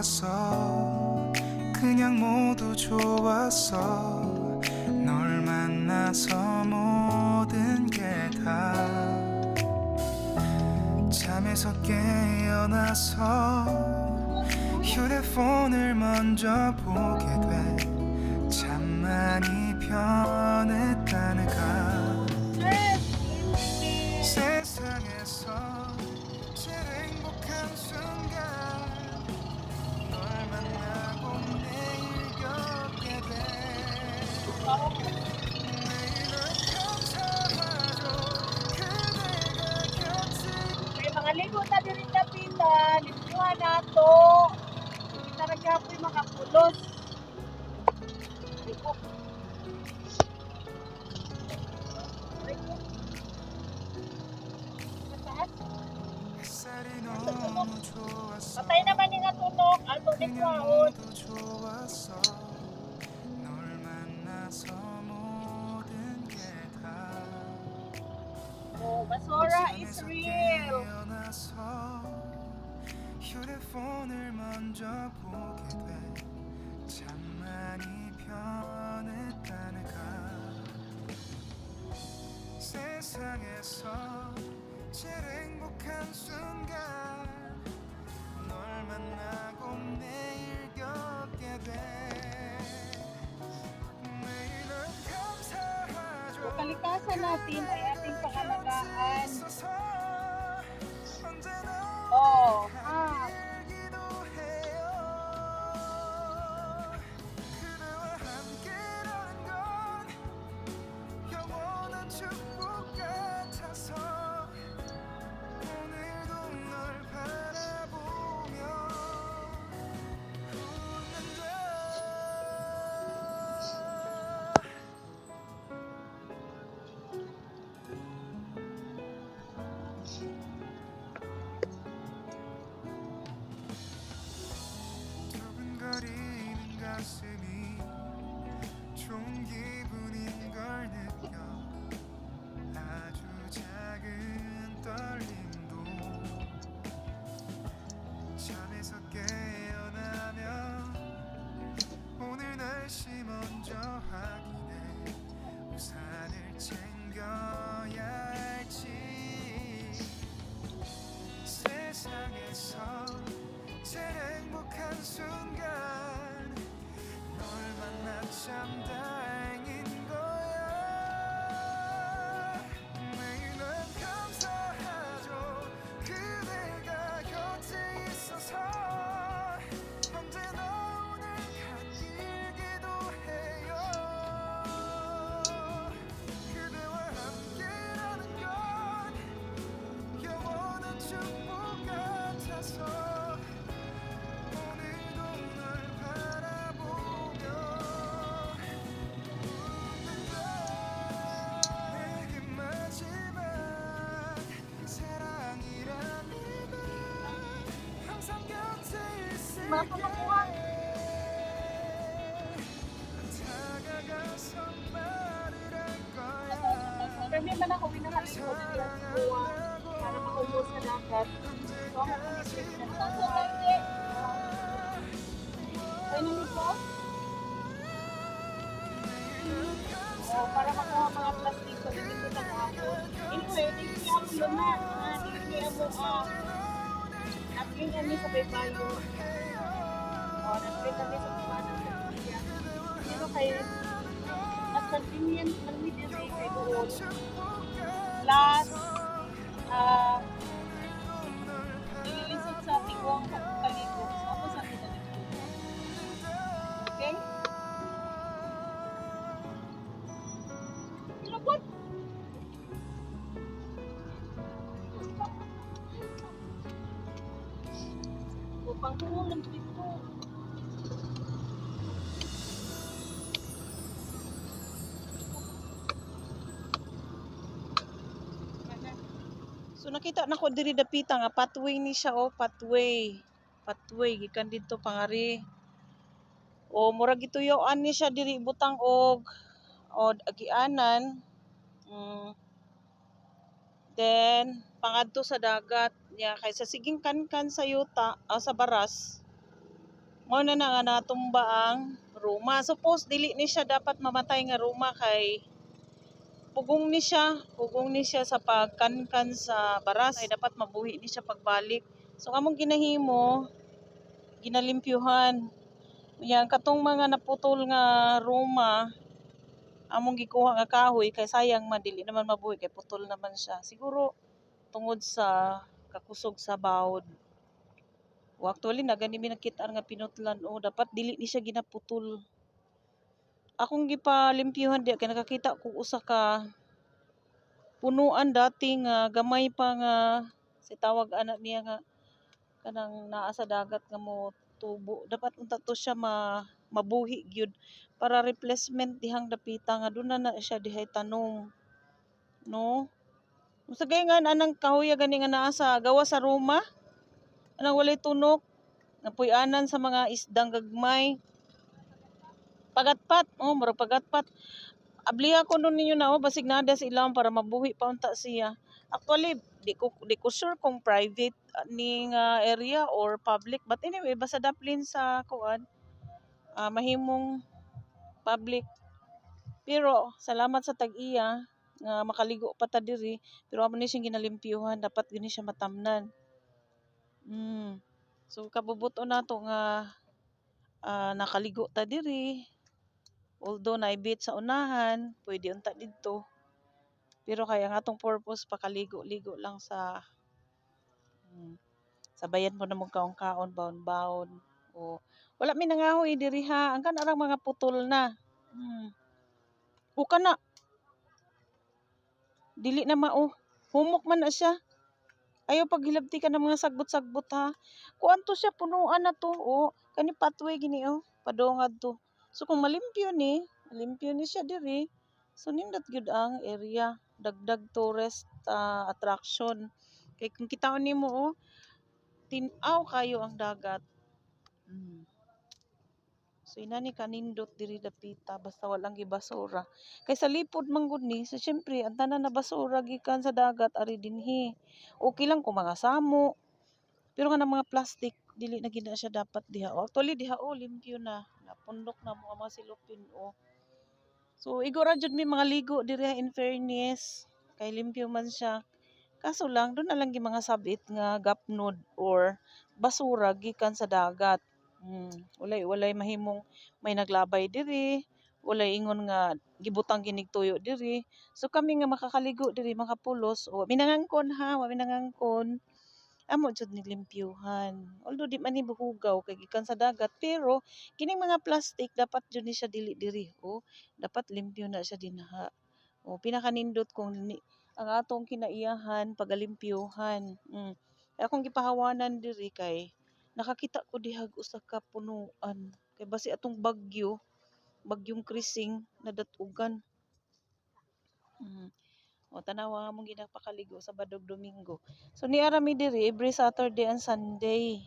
좋았어. 그냥 모두 좋았어. 널 만나서 모든 게 다. 잠에서 깨어나서 휴대폰을 먼저 보게 돼. 참 많이 변 그냥. 모두 좋았어 널 만나서 모든 게다 휴대폰을 먼저 보게 돼참 많이 변했다는가 세상에서 제일 행복한 순간 kalikasan natin ay ating pangalagaan. Oh, ah. 말씀이 좋은 기분인 걸 늘. ako makuha. Kami man ako, winahari ko na yung kuha para makaubos sa dagat. So, ako nag-trip na sa dagat. Ay, nung po? Oh, para makuha mga plastic sa so, dito na ako. Anyway, thank you ako lumat. Thank you ako. At yun kami sa baybayo. Oh, naging kami sa kumanan sa Piliya. Pero kay, at convenient man kay doon. So nakita na diri dapita nga pathway ni siya oh, pathway. Pathway gikan didto pangari. O murag gituyoan ni siya diri butang og o agianan. Mm. Then pangadto sa dagat niya kaysa siging kankan sa yuta ah, sa baras. Mo na na nga natumba ang Roma. Suppose dili ni siya dapat mamatay nga Roma kay pugong ni siya, pugong ni siya sa pagkankan sa baras ay dapat mabuhi ni siya pagbalik. So among ginahimo ginalimpyuhan. Yan katong mga naputol nga Roma among gikuha nga kahoy kay sayang man dili naman mabuhi kay putol naman siya. Siguro tungod sa kakusog sa bawod. O actually na gani mi nakita nga pinutlan o dapat dili ni siya ginaputol. Akong gipalimpyuhan di kay nakakita ko usa ka punuan dati nga gamay pa nga si tawag anak niya nga kanang naa sa dagat nga mo tubo. Dapat unta to siya ma mabuhi gyud para replacement dihang dapita nga doon na siya dihay tanom no? Sa nga anang kahoy gani nga naa sa gawa sa Roma? Anang walay tunok? Napuy-anan sa mga isdang gagmay pagatpat oh murag pagatpat. Abliha ko nun ninyo na oh basig nada sa ilang para mabuhi pa unta siya. Actually di ko di ko sure kung private uh, ning uh, area or public. But anyway basta daplin sa kuan ah, mahimong public. Pero salamat sa tag-iya nga makaligo pa ta diri. Pero amo ni siyang ginalimpyuhan dapat gini siya matamnan. Mm. so kabubuto nato nga ah, nakaligo ta diri although naibit sa unahan pwede unta didto. Pero kaya nga atong purpose pakaligo-ligo lang sa mm, sabayan mo na mong kaon-kaon baon-baon. O wala mi nangahoy diri ha. Ang kanarang mga putol na. Mm. o kana. Dili na mao. Humok man na siya. Ayaw paghilabti ka ng mga sagbot-sagbot ha. Kuan to siya punuan na to. O kani pathway gini oh. Padungad to so kung malimpyo ni malimpyo ni siya diri so nindot gyud ang area dagdag tourist ah, attraction kay kung kitaon nimo oh tin-aw kayo ang dagat mm. So inani kanindot diri dapita basta walang gibasura. Kay sa lipod man gud ni, so syempre ang tanan na basura gikan sa dagat ari dinhi. Okay lang kung mga samo. Pero nga ng mga plastic dili na gid na siya dapat diha. O, actually diha o limpyo na. Napundok na mo mga silupin o. So igora jud mi mga ligo diri in fairness. Kay limpyo man siya. Kaso lang doon na lang yung mga sabit nga gapnod or basura gikan sa dagat. Mm, walay walay mahimong may naglabay diri, walay ingon nga gibutang ginig tuyo diri. So kami nga makakaligo diri makapulos o minangangkon ha, minangangkon. Amo jud ni limpyuhan. Although di man ni buhugaw kay gikan sa dagat, pero kining mga plastic dapat jud ni siya dili diri. O dapat limpyo na siya dinha. O pinakanindot kung ni, ang atong kinaiyahan pagalimpyuhan. Mm. Akong gipahawanan diri kay nakakita ko dihag usa ka punuan kay basi atong bagyo bagyong krising nadatugan mm. O tanawa nga mong ginapakaligo sa badog domingo. So ni arami diri every Saturday and Sunday.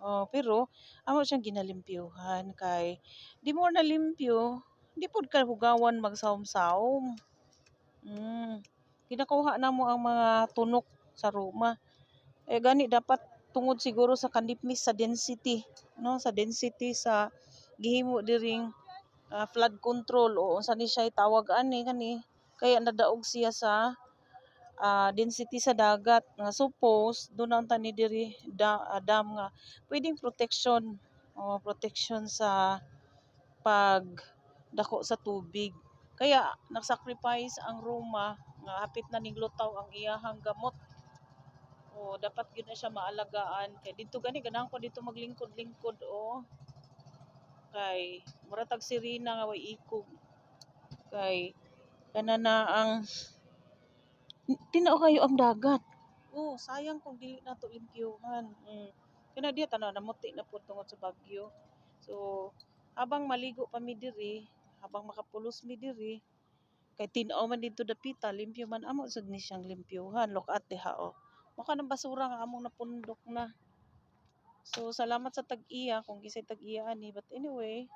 Oh pero amo siyang ginalimpyuhan kay di mo na limpyo di pod ka hugawan magsawom-sawom mm. ginakuha na mo ang mga tunok sa Roma. Eh gani dapat tungod siguro sa kanipmis sa density no? Sa density sa gihimo diring ah, flood control. O unsa ni siya tawag ani kani kaya nadaog siya sa ah, density sa dagat nga suppose do na unta ni diri da, ah, dam nga pwedeng protection o protection sa pag dako sa tubig. Kaya nagsacrifice ang Roma nga hapit na ning lutaw ang iyahang gamot. O dapat gyud na siya maalagaan. Kay dito gani ganahan ko dito maglingkod-lingkod o. Kay mura tag sirina nga way ikog. Kay kana na ang tinao kayo ang dagat oh sayang kung dili na to limpyuhan mm. kana diha tanaw namuti na pud tungod sa bagyo so habang maligo pa mi diri habang makapulos mi diri kay tin-aw man dito dapita limpyo man amo sad ni siyang limpyuhan look at diha oh mukha ng basura nga among napundok na. So, salamat sa tag-iya kung gisay tag-iya ani. But anyway,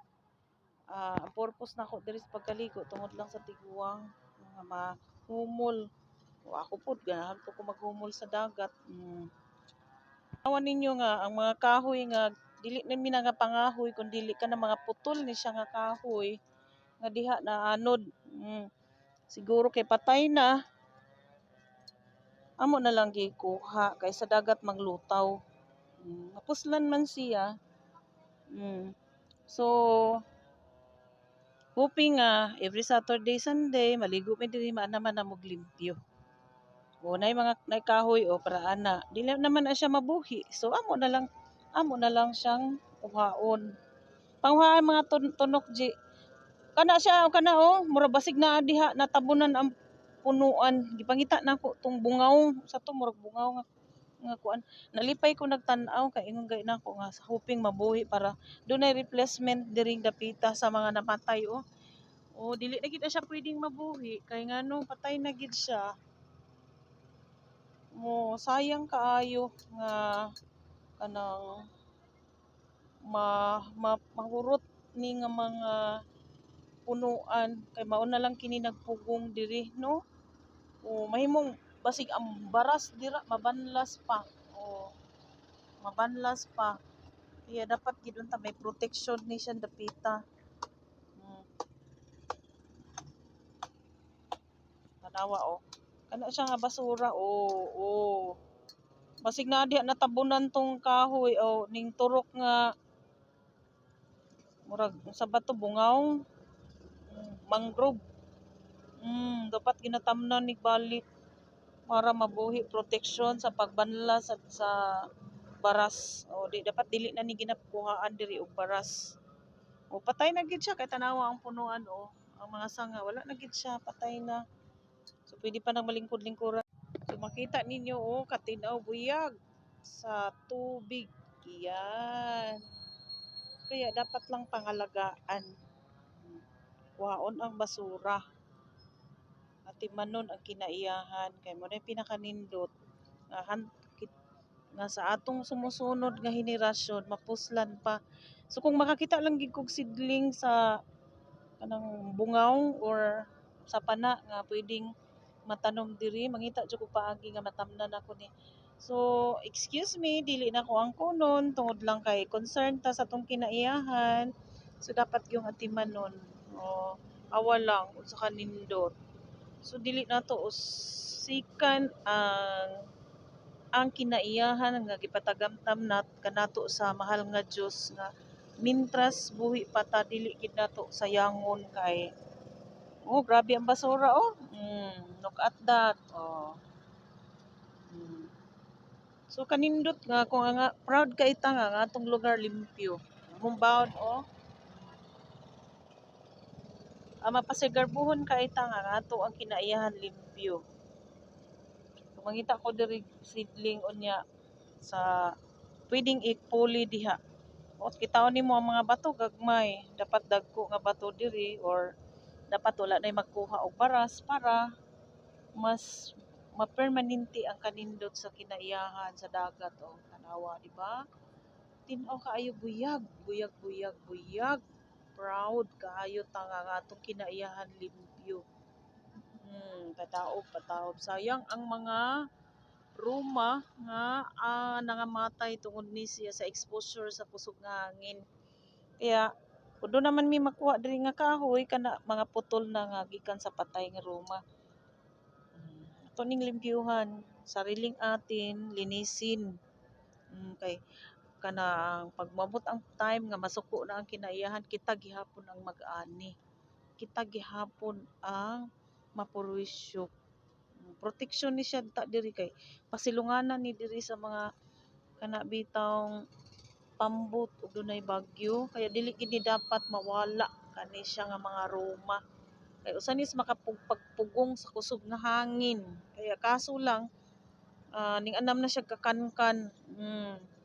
ah ang purpose na ako diri sa pagkaligo tungod lang sa tiguang mga mahumol O ako po, ganahan po ko maghumol sa dagat. Mm. Awan ninyo nga, ang mga kahoy nga, dili na mi nga pangahoy, kung dili ka na mga putol ni siya nga kahoy, nga diha na anod. Mm. Siguro kay patay na, amo na lang gikuha, kay sa dagat maglutaw. Mm. Mapuslan man siya. Mm. So, hoping nga, every Saturday, Sunday, maligo mi diri naman na limpyo. O na mga na kahoy o para ana. Dili naman na siya mabuhi. So amo na lang amo na lang siyang uhaon. Panghuhaan mga tun tunok ji. Kana siya kana o mura basig na diha natabunan ang punuan. Gipangita na ko tong bungaw sa to murag bungaw nga nga kuan. Nalipay ko nagtan-aw kay ingon gay na ko nga hoping mabuhi para dunay replacement diring dapita sa mga namatay o. O dili na gid siya pwedeng mabuhi kay ngano patay na gid siya mo sayang kaayo nga kanang ma, ma mahurot ni nga mga punuan kay mao na lang kini nagpugong diri no o mahimong basig ang baras dira mabanlas pa. O mabanlas pa. Kaya dapat gid unta may protection ni siya dapita. Hmm. tanawa o. Kana siya nga basura o o. Basig na diha natabunan tong kahoy o. Ning turok nga murag sa bato bungaw? Mm, mangrove. Mm, dapat ginatamnan ni balik para mabuhi protection sa pagbanla sa, sa baras. O di dapat dili na ni ginapuhaan diri og baras. O patay na gid siya kay tanawa ang punuan o ang mga sanga. Wala na gid siya patay na. So pwede pa nang malingkod-lingkuran. So makita ninyo o katinaw buyag sa tubig. Yan. Kaya dapat lang pangalagaan. Kuhaon ang basura at timanon ang kinaiyahan kay mo yung pinakanindot nga, han, kit- nga sa atong sumusunod nga henerasyon mapuslan pa so kung makakita lang gid kog sidling sa kanang bungaw or sa pana nga pwedeng matanom diri mangita jud ko paagi nga matamnan ako ni So, excuse me, dili na ko ang kunon tungod lang kay concern ta sa tong kinaiyahan. So, dapat yung atimanon. O, awa lang unsa ka nindot. So, dili na to usikan ang ang kinaiyahan nga gipatagamtam nat kanato sa mahal nga Dios nga mintras buhi pa ta dili gid nato sayangon kay Oh, grabe ang basura oh. Mm, look at that. Oh. Mm. So kanindot nga kung nga proud ka ita nga nga atong lugar limpyo. Humbaon o. Ang mapasigarbuhon ka ita nga nga ato ang kinaiyahan limpyo. Kung mangita ko diri seedling unya sa pwedeng ipuli diha. O kitaon nimo ang mga bato gagmay, dapat dagko nga bato diri or dapat wala na magkuha og baras para mas mapermanente ang kanindot sa kinaiyahan sa dagat o tanawa di ba tinaw kaayo buyag buyag buyag buyag proud kaayo ta nga atong kinaiyahan limpyo hmm pataob pataob. Sayang ang mga ruma nga ah, nangamatay tungod ni siya sa exposure sa kusog nga hangin. Kaya kung doon naman mi makuha diri nga kahoy kana mga putol na nga gikan sa patay nga ruma. Mm, Ito ning limpyuhan, sariling atin, linisin. Mm, kay kanang pag mabot ang time nga masuko na ang kinaiyahan, kita gihapon ang mag-ani. Kita gihapon ang mapurwisyo. Mm, Proteksyon ni siya ta diri kay pasilunganan ni diri sa mga kana bitawng pambot ug dunay bagyo kaya dili gid ni dapat mawala kani siya nga mga roma kay usa nis makapugpagpugong sa kusog nga hangin kaya kaso lang ah, ning anam na siya kakankan mm.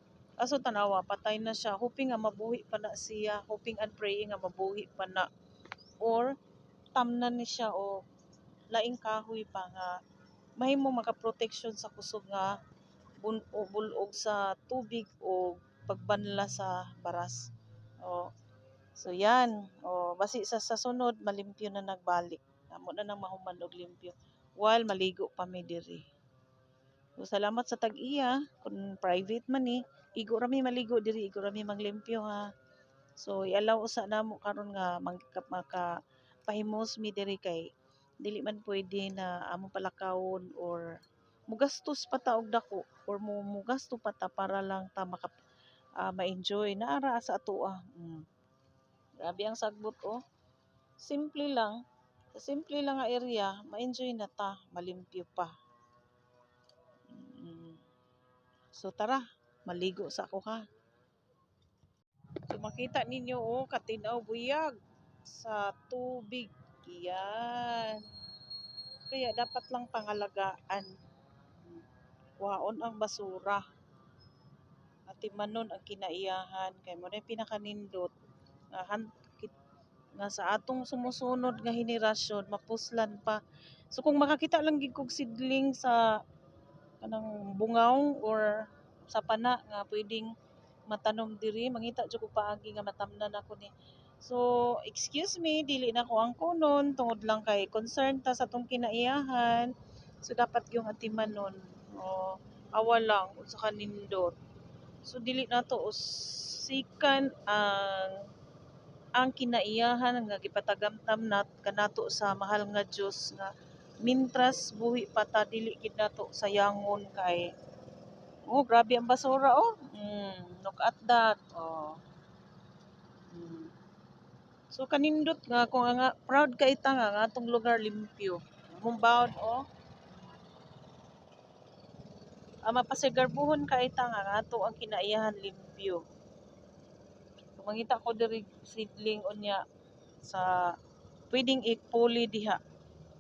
Kaso tanawa patay na siya hoping nga mabuhi pa na siya hoping and praying nga mabuhi pa na or tamnan ni siya o laing kahoy pa nga mahimo makaproteksyon sa kusog nga bun o bulog sa tubig o pagbanla sa baras o So yan, o basi sa, sa sunod malimpyo na nagbalik. Amo na nang mahuman og limpyo. while maligo pa mi diri. So, salamat sa tag-iya kung private man ni igo rami maligo diri igo rami maglimpyo ha. So i-allow usa namo karon nga mangka maka pahimos mi diri kay dili man pwede na amo palakawon or mugastos pa ta og dako or mo mugasto pa ta para lang ta maka ah, ma-enjoy naara sa atoa. Mm. Grabe ang sagbot oh. Simple lang. Sa simple lang nga area, ma-enjoy na ta, malimpyo pa. So tara, maligo sa ako ha. So makita ninyo oh, katinaw buyag sa tubig. Yan. Kaya dapat lang pangalagaan. Waon ang basura. At manon ang kinaiyahan. Kay mo na pinakanindot. Nga, nga sa atong sumusunod nga henerasyon, mapuslan pa. So kung makakita lang gid kog sidling sa kanang bungaw or sa pana nga pwedeng matanom diri. Mangita jud ko paagi nga matamnan ako ni. So excuse me dili na ko ang kunon. Tungod lang kay concern ta sa tong kinaiyahan. So dapat yung atimanon o awa lang unsa ka nindot so dili na to usikan ang ang kinaiyahan nga gipatagamtam nat kanato sa mahal nga Dios nga mintras buhi pa ta dili gid nato sayangon kay Oh, grabe ang basura oh. Mm, look at that. Oh. Mm. So kanindot nga kung nga proud ka ita nga nga atong lugar limpyo. Mumbaon oh. Ah, mapasigarbuhon ka ita nga nga ato ang kinaiyahan limpyo. Kung mangita ko diri seedling unya sa pwedeng ipuli diha.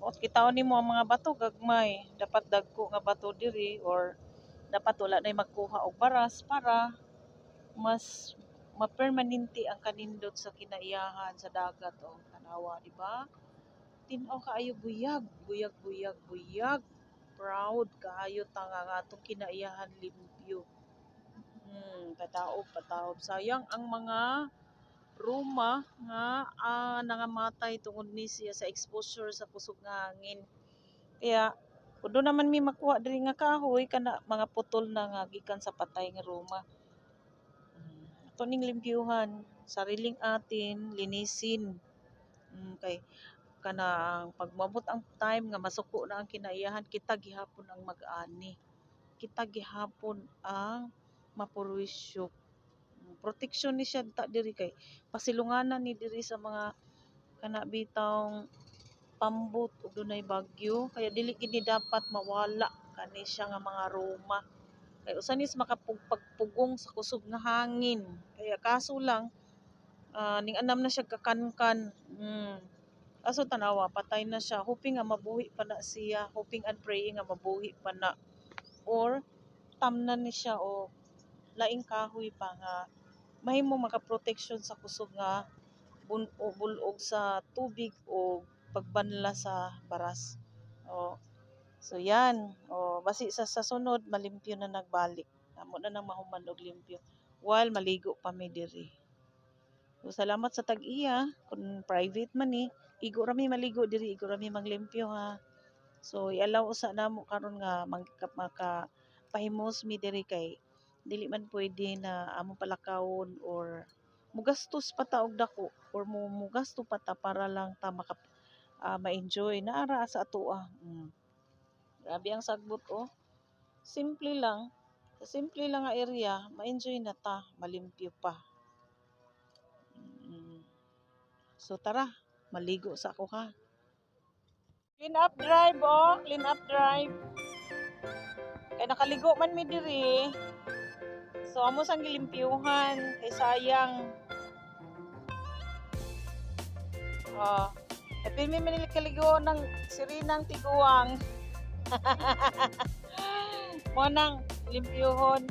O kitaon nimo ang mga bato gagmay, dapat dagko nga bato diri or dapat wala na magkuha og baras para mas mapermanente ang kanindot sa kinaiyahan sa dagat o tanawa, di ba? Tinaw kaayo buyag, buyag, buyag, buyag. Proud kaayo tanga nga atong kinaiyahan limpyo. Hmm, pataob, pataob. Sayang ang mga ruma nga ah, nangamatay tungod ni siya sa exposure sa kusog nga hangin. Kaya kundo naman mi makuha diri nga kahoy kana mga putol na nga gikan sa patay nga ruma. Mm, Ato ning limpyuhan, sariling atin, linisin. Mm, kay kana ang pagmabot ang time nga masuko na ang kinaiyahan kita gihapon ang mag-ani. Kita gihapon ang mapurwisyo. Proteksyon ni siya ta diri kay pasilunganan ni diri sa mga kana bitawng pambot ug dunay bagyo. Kaya dili gid ni dapat mawala kani siya nga mga roma. Kay usa nis makapugpagpugong sa kusog nga hangin. Kaya kaso lang ah, ning anam na siya kakankan. Mm. kaso tanawa patay na siya. Hoping nga mabuhi pa na siya. Hoping and praying nga mabuhi pa na. Or tamnan ni siya o laing kahoy pa nga mahimo makaproteksyon sa kusog nga bun o bulog sa tubig o pagbanla sa baras. O, so yan. O, basi sa, sa sunod, malimpyo na nagbalik. Amo na nang mahuman og limpyo. While maligo pa mi diri. So, salamat sa tag-iya. Kung private man ni, igo rami maligo diri, igo rami maglimpyo ha. So, i-allow usa namo karon nga mangka maka pahimos mi diri kay dili man pwede na amo palakawon or mugastos pa ta og dako or mo mugasto pa ta para lang ta maka ah, ma-enjoy naara sa atoa. Mm. Grabe ang sagbot oh. Simple lang. Simple lang nga area, ma-enjoy na ta, malimpyo pa. Mm. So tara, maligo sa ako ha. Clean up drive oh, clean up drive. Kay nakaligo man mi diri. So amo sang gilimpyuhan kay sayang. Oh, Happy may kaligo ng sirinang tiguang. Mo nang limpyuhon.